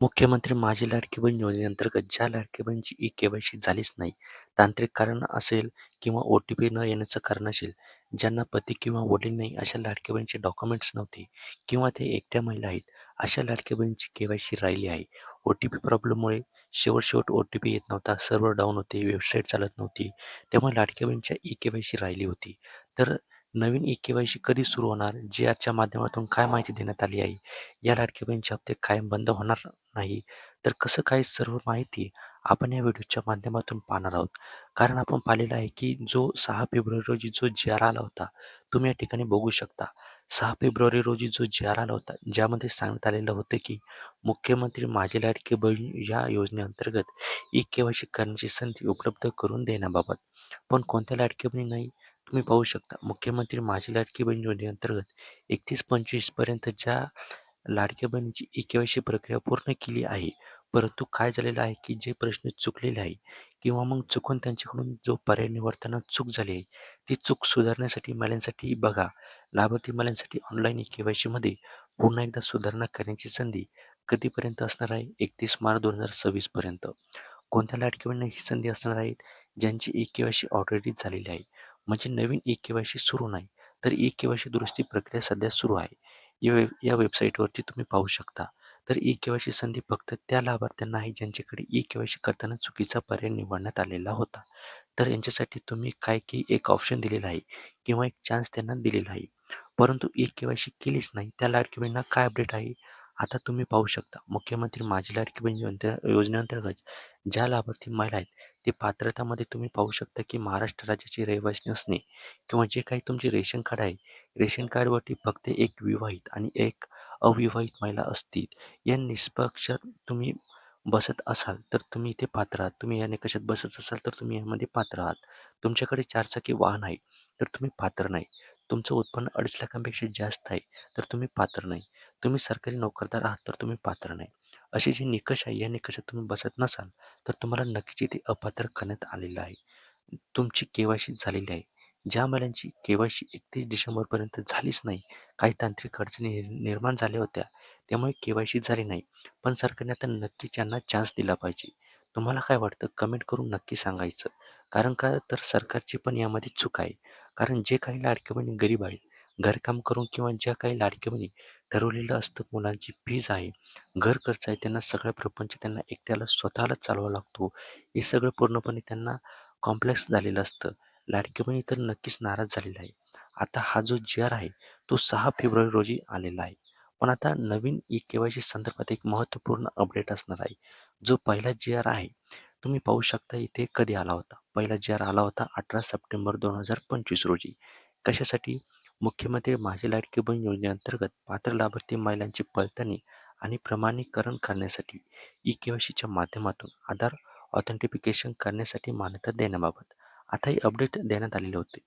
मुख्यमंत्री माझी लाडकी बहीण योजनेअंतर्गत ज्या लाडकी बहिणीची ई के.वाय.सी झालीच नाही, तांत्रिक कारण असेल किंवा ओ-टी-पी न येण्याचं कारण असेल, ज्यांना पती किंवा वडील नाही अशा लाडक्या बहिणीचे डॉक्युमेंट्स नव्हते किंवा ते एकट्या महिला आहेत, अशा लाडक्या बहिणीची सी राहिली आहे. ओ-टी-पी प्रॉब्लेममुळे शेवट-शेवट ओ-टी-पी येत नव्हता, सर्व्हर डाऊन होते, वेबसाईट चालत नव्हती, तेव्हा लाडक्या बहिणीच्या ई के.वाय.सी राहिली होती. तर नवीन ई के.वाय.सी कधी सुरू होणार, ज्याच्या माध्यमातून काय माहिती देण्यात आली आहे, या लाडके बहिणीचे हप्ते कायम बंद होणार नाही, तर कसं काय सर्व माहिती आपण या व्हिडिओच्या माध्यमातून पाहणार आहोत. कारण आपण पाहिलेलं आहे की जो सहा फेब्रुवारी रोजी जो जी आर आला होता, तुम्ही या ठिकाणी बघू शकता. सहा फेब्रुवारी रोजी जो जी आर आला होता, ज्यामध्ये सांगण्यात आलेलं होतं की मुख्यमंत्री माझी लाडकी बहीण या योजनेअंतर्गत ई के.वाय.सी करण्याची संधी उपलब्ध करून देण्याबाबत. पण कोणत्या लाडके बहिणी नाही, तुम्ही पाहू शकता. मुख्यमंत्री माझी लाडकी बहीण योजनेअंतर्गत एकतीस पंचवीसपर्यंत ज्या लाडक्या बहिणीची ई के.वाय.सी प्रक्रिया पूर्ण केली आहे. परंतु काय झालेलं आहे की जे प्रश्न चुकलेले आहे किंवा मग चुकून त्यांच्याकडून जो पर्याय निवडताना चूक झाली आहे, ती चूक सुधारण्यासाठी महिलांसाठी बघा, लाभार्थी महिलांसाठी ऑनलाईन ई के.वाय.सीमध्ये पुन्हा एकदा सुधारणा करण्याची संधी कधीपर्यंत असणार आहे? एकतीस मार्च दोन हजार सव्वीसपर्यंत कोणत्या लाडक्या बहिणी ही संधी असणार आहे? ज्यांची ई के.वाय.सी ऑलरेडी झालेली आहे. म्हणजे नवीन ई के.वाय.सी सुरू नाही, तर ई के.वाय.सी दुरुस्ती प्रक्रिया सध्या सुरू आहे. या वेब या वेबसाईटवरती तुम्ही पाहू शकता. तर ई के.वाय.सी संधी फक्त त्या लाभार्थ्यांना आहे ज्यांच्याकडे ई के.वाय.सी करताना चुकीचा पर्याय निवडण्यात आलेला होता. तर यांच्यासाठी तुम्ही काय की एक ऑप्शन दिलेला आहे किंवा एक चान्स त्यांना दिलेला आहे. परंतु ई के.वाय.सी केलीच नाही, त्या लाडकी बहिणींना काय अपडेट आहे? आता तुम्ही पाहू शकता. मुख्यमंत्री माझी लाडकी बहीण योजनेअंतर्गत ज्या लाभार्थी महिला आहेत, ते पात्रतामध्ये तुम्ही पाहू शकता की महाराष्ट्र राज्याचे रहिवासी नसणे किंवा जे काही तुमचे रेशन कार्ड आहे, रेशन कार्डवरती फक्त एक विवाहित आणि एक अविवाहित महिला असतील. या निष्पक्ष तुम्ही बसत असाल, तर तुम्ही इथे पात्र आहात. तुम्ही या निकषात बसत असाल, तर तुम्ही यामध्ये पात्र आहात. तुमच्याकडे चारचाकी वाहन आहे, तर तुम्ही पात्र नाही. तुमचं उत्पन्न अडीच लाखांपेक्षा जास्त आहे, तर तुम्ही पात्र नाही. तुम्ही सरकारी नोकरदार आहात, तर तुम्ही पात्र नाही. असे जे निकष आहे, या निकषात तुम्ही बसत नसाल, तर तुम्हाला नक्कीच इथे अपात्र करण्यात आलेलं आहे. तुमची के.वाय.सी झालेली आहे. ज्या महिलांची के.वाय.सी एकतीस डिसेंबरपर्यंत झालीच नाही, काही तांत्रिक अडचणी निर्माण झाल्या होत्या, त्यामुळे के.वाय.सी झाली नाही. पण सरकारने आता नक्कीच यांना चान्स दिला पाहिजे. तुम्हाला काय वाटतं? कमेंट करून नक्की सांगायचं. कारण का तर सरकारची पण यामध्ये चूक आहे. कारण जे काही लाडके बहिणी गरीब आहेत, घरकाम करून किंवा ज्या काही लाडके बहिणी ठरवलेलं असतं मुलांची फीज आहे, घर खर्च आहे, त्यांना सगळा प्रपंच त्यांना एकट्याला स्वतःलाच चालवावा लागतो. हे सगळं पूर्णपणे त्यांना कॉम्प्लेक्स झालेलं असतं. लाडकी बहिणी तर नक्कीच नाराज झालेला आहे. आता हा जो जी आर आहे, तो सहा फेब्रुवारी रोजी आलेला आहे. पण आता नवीन ई के वाय सी संदर्भात एक महत्त्वपूर्ण अपडेट असणार आहे. जो पहिला जी आर आहे, तुम्ही पाहू शकता इथे कधी आला होता. पहिला जी आर आला होता अठरा सप्टेंबर दोन हजार पंचवीस रोजी. कशासाठी? मुख्यमंत्री माझी लाडकी बहीण योजनेअंतर्गत पात्र लाभार्थी महिलांची पडताळणी आणि प्रमाणीकरण करण्यासाठी ई के.वाय.सीच्या माध्यमातून आधार ऑथेंटिफिकेशन करण्यासाठी मान्यता देण्याबाबत. आताही अपडेट देण्यात आलेले होते.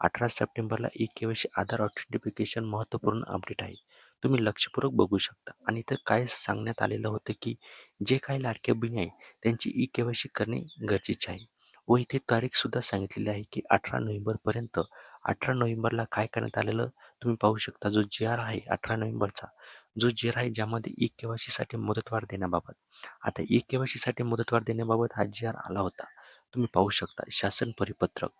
अठरा सप्टेंबरला ई के.वाय.सी आधार ऑथेंटिफिकेशन महत्त्वपूर्ण अपडेट आहे. तुम्ही लक्षपूर्वक बघू शकता आणि इथं काय सांगण्यात आलेलं होतं की जे काही लाडक्या बहिणी आहे, त्यांची ई के.वाय.सी करणे गरजेचे आहे. व इथे तारीखसुद्धा सांगितलेली आहे की अठरा नोव्हेंबरपर्यंत. अठरा नोव्हेंबरला काय करण्यात आलेलं तुम्ही पाहू शकता. जो जी आर आहे अठरा नोव्हेंबरचा, जो जी आर आहे ज्यामध्ये ई के.वाय.सीसाठी मुदतवाढ देण्याबाबत. आता ई के.वाय.सीसाठी मुदतवाढ देण्याबाबत हा जी आर आला होता. तुम्ही पाहू शकता शासन परिपत्रक.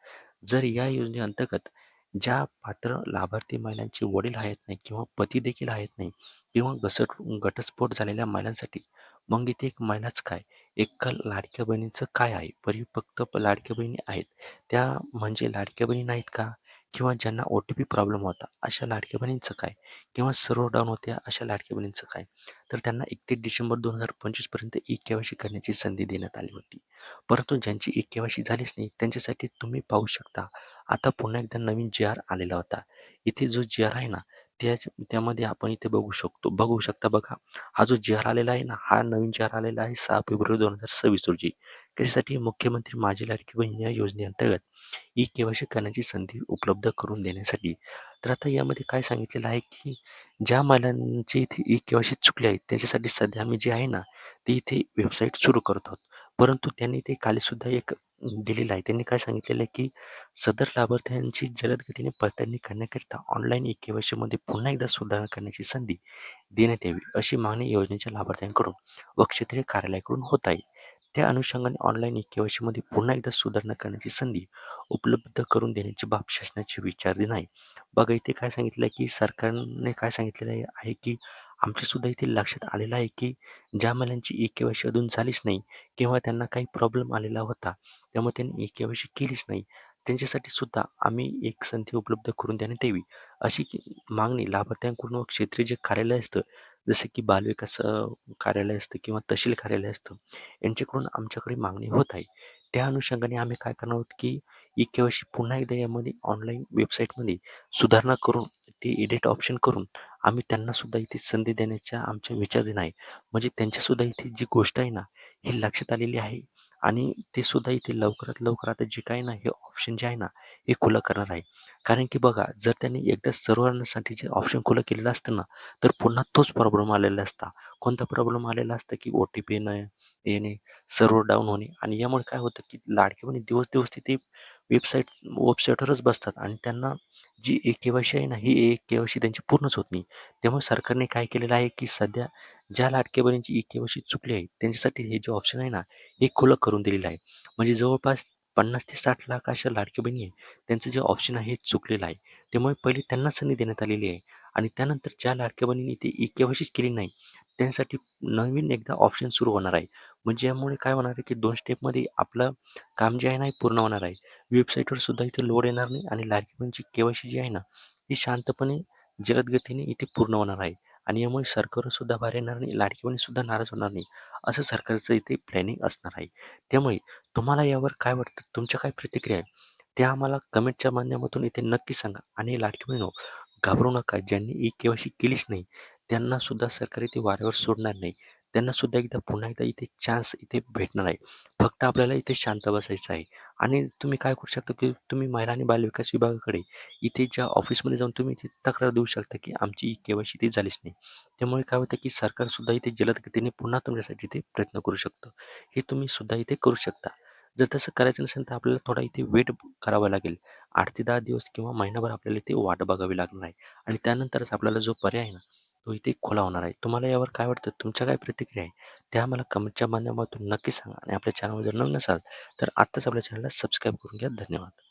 जर या योजनेअंतर्गत ज्या पात्र लाभार्थी महिलांचे वडील आहेत नाही किंवा पती देखील आहेत नाही किंवा घसट घटस्फोट झालेल्या महिलांसाठी मग इथे एक महिलाच काय, एका लाडक्या बहिणीचं काय आहे? परिपक्व लाडक्या बहिणी आहेत, त्या म्हणजे लाडक्या बहिणी नाहीत का? किंवा ज्यांना ओ-टी-पी प्रॉब्लेम होता, अशा लाडक्या बहिणींचं काय? किंवा सर्व्हर डाऊन होत्या, अशा लाडक्या बहिणींचं काय? तर त्यांना एकतीस डिसेंबर दोन हजार पंचवीसपर्यंत ई के.वाय.सी करण्याची संधी देण्यात आली होती. परंतु ज्यांची ई के.वाय.सी झालीच नाही, त्यांच्यासाठी तुम्ही पाहू शकता, आता पुन्हा एकदा नवीन जी आर आलेला होता. इथे जो जी आर आहे ना, त्याच्या त्यामध्ये आपण इथे बघू शकतो बघू शकता बघा. हा जो जी आलेला आहे ना, हा नवीन जी आलेला आहे सहा फेब्रुवारी दोन हजार सव्वीस रोजी. त्याच्यासाठी मुख्यमंत्री माझी लाडकी बहीण या योजनेअंतर्गत ई के.वाय.सी करण्याची संधी उपलब्ध करून देण्यासाठी. तर आता यामध्ये काय सांगितलेलं आहे की ज्या महिलांचे इथे ई के.वाय.सी चुकले आहेत त्याच्यासाठी सध्या आम्ही जे आहे ना, ते इथे वेबसाईट सुरू करत आहोत. परंतु त्यांनी ते खालीसुद्धा एक दिलेला आहे. त्यांनी काय सांगितलेलं आहे, की सदर लाभार्थ्यांची जलद गतीने पडताळणी करण्याकरिता ऑनलाईन ई-के-वाय-सीमध्ये पुन्हा एकदा सुधारणा करण्याची संधी देण्यात यावी, अशी मागणी योजनेच्या लाभार्थ्यांकडून व क्षेत्रीय कार्यालयाकडून होत आहे. त्या अनुषंगाने ऑनलाईन ई-के-वाय-सीमध्ये पुन्हा एकदा सुधारणा करण्याची संधी उपलब्ध करून देण्याची बाब शासनाची विचाराधीन आहे. बघा इथे काय सांगितलं आहे, की सरकारने काय सांगितलेलं आहे की आमच्या आमच्यासुद्धा इथे लक्षात आलेलं आहे, की ज्या महिलांची ए के वाय सी अजून झालीच नाही किंवा त्यांना काही प्रॉब्लेम आलेला होता, त्यामुळे त्यांनी ए के वाय सी केलीच नाही. त्यांच्यासाठी सुद्धा आम्ही एक संधी उपलब्ध करून देण्यात यावी, अशी मागणी लाभार्थ्यांकडून व क्षेत्रीय जे कार्यालय असतं, जसं की बालविकास अ, कार्यालय असतं किंवा तहसील कार्यालय असतं, यांच्याकडून आमच्याकडे मागणी होत आहे. त्या अनुषंगाने आम्ही काय करणार आहोत, की ई-के-वाय-सी पुन्हा एकदा यामध्ये ऑनलाईन वेबसाईटमध्ये सुधारणा करून, ते एडिट ऑप्शन करून आम्ही त्यांना सुद्धा इथे संधी देण्याच्या आमच्या विचाराधीन आहे. म्हणजे त्यांच्यासुद्धा इथे जी गोष्ट आहे ना, ही लक्षात आलेली आहे आणि ते सुद्धा इथे लवकरात लवकर आता जे काय ना, हे ऑप्शन जे आहे ना, हे खुलं करणार आहे. कारण की बघा, जर त्यांनी एकदा सर्वांसाठी जे ऑप्शन खुलं केलेलं असतं ना, तर पुन्हा तोच प्रॉब्लेम आलेला असता. कोणता प्रॉब्लेम आलेला असता, की ओ-टी-पी न येणे, सर्व्हर डाऊन होणे आणि यामुळे काय होतं, की लाडके बहीण दिवस-दिवस तिथे वेबसाईट वेबसाईटवरच बसतात आणि त्यांना जी एक के वाय सी आहे ना, ही एक के वाय सी त्यांची पूर्णच होत नाही. त्यामुळे सरकारने काय केलेलं आहे, की सध्या ज्या लाडक्या ई-के-वाय-सी चुकली आहे, त्यांच्यासाठी हे जे ऑप्शन आहे ना, हे खुलं करून दिलेलं आहे. म्हणजे जवळपास 50 ते साठ लाख अशा लाडक्या बहिणी आहे, त्यांचं जे ऑप्शन आहे हे चुकलेलं आहे. त्यामुळे पहिले त्यांना संधी देण्यात आलेली आहे आणि त्यानंतर ज्या लाडक्या बहिणींनी ते ई-के-वाय-सीच केली नाही, त्यांच्यासाठी नवीन एकदा ऑप्शन सुरू होणार आहे. म्हणजे यामुळे काय होणार आहे, की दोन स्टेपमध्ये आपलं काम जे आहे ना, हे पूर्ण होणार आहे. वेबसाईटवर सुद्धा इथे लोड येणार नाही आणि लाडकीपणची केवायसी जी आहे ना, ही शांतपणे जलद गतीने इथे पूर्ण होणार आहे आणि यामुळे सरकारसुद्धा भार येणार नाही, लाडकी सुद्धा नाराज होणार नाही, असं सरकारचं इथे प्लॅनिंग असणार आहे. त्यामुळे तुम्हाला यावर काय वाटतं? तुमच्या काय प्रतिक्रिया आहे? त्या आम्हाला कमेंटच्या माध्यमातून इथे नक्की सांगा आणि लाडकी बहिणीनो, हो, घाबरू नका. ज्यांनी ई केवायसी केलीच नाही, त्यांनासुद्धा सरकार इथे वाऱ्यावर सोडणार नाही. त्यांनासुद्धा एकदा पुन्हा एकदा इथे चान्स इथे भेटणार आहे. फक्त आपल्याला इथे शांत बसायचं आहे आणि तुम्ही काय करू शकता, की तुम्ही महिला आणि बालविकास विभागाकडे इथे ज्या ऑफिसमध्ये जाऊन तुम्ही इथे तक्रार देऊ शकता, की आमची ई-के-वाय-सी झालीच नाही. त्यामुळे काय होतं, की सरकारसुद्धा इथे जलद गतीने पुन्हा तुमच्यासाठी इथे प्रयत्न करू शकतं. हे तुम्ही सुद्धा इथे करू शकता. जर तसं करायचं नसेल, तर आपल्याला थोडा इथे वेट करावा लागेल. आठ ते दहा दिवस किंवा महिनाभर आपल्याला इथे वाट बघावी लागणार आहे आणि त्यानंतरच आपल्याला जो पर्याय आहे ना, तो इथे खुला होणार आहे. तुम्हाला यावर काय वाटतं? तुमच्या काय प्रतिक्रिया आहे? त्या आम्हाला कमेंटच्या माध्यमातून नक्की सांगा आणि आपल्या चॅनलवर जर नवीन असाल, तर आत्ताच आपल्या चॅनलला सबस्क्राईब करून घ्या. धन्यवाद.